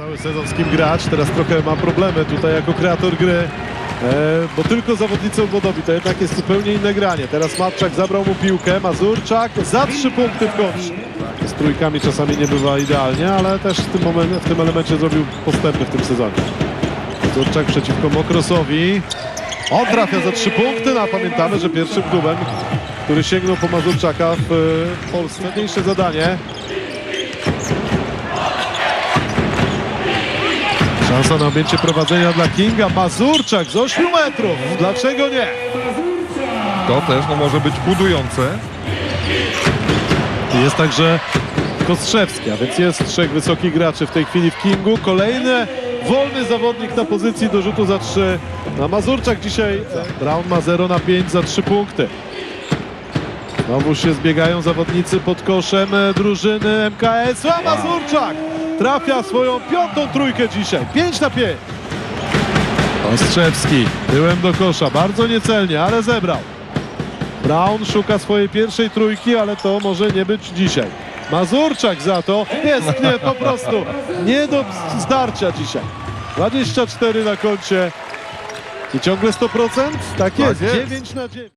Cały sezon z kim grać, teraz trochę ma problemy tutaj jako kreator gry, e, bo tylko zawodnicy obwodowi, to jednak jest zupełnie inne granie. Teraz Matczak zabrał mu piłkę, Mazurczak za trzy punkty w kontrze. Z trójkami czasami nie bywa idealnie, ale też w tym, momencie, w tym elemencie zrobił postępy w tym sezonie. Mazurczak przeciwko Mokrosowi. On trafia za trzy punkty, no a pamiętamy, że pierwszym klubem, który sięgnął po Mazurczaka w e, Polsce. Mniejsze zadanie. Szansa na objęcie prowadzenia dla Kinga. Mazurczak z 8 metrów. Dlaczego nie? To też no, może być budujące. Jest także Kostrzewski, a więc jest trzech wysokich graczy w tej chwili w Kingu. Kolejny wolny zawodnik na pozycji do rzutu za 3. Na Mazurczak dzisiaj Brown ma 0 na 5 za 3 punkty. Znowu się zbiegają zawodnicy pod koszem e, drużyny MKS, a Mazurczak trafia swoją piątą trójkę dzisiaj. 5 na 5. Ostrzewski tyłem do kosza, bardzo niecelnie, ale zebrał. Brown szuka swojej pierwszej trójki, ale to może nie być dzisiaj. Mazurczak za to jest nie, po prostu nie do zdarcia dzisiaj. 24 na koncie i ciągle 100%? Tak Tak jest. 9 na 9.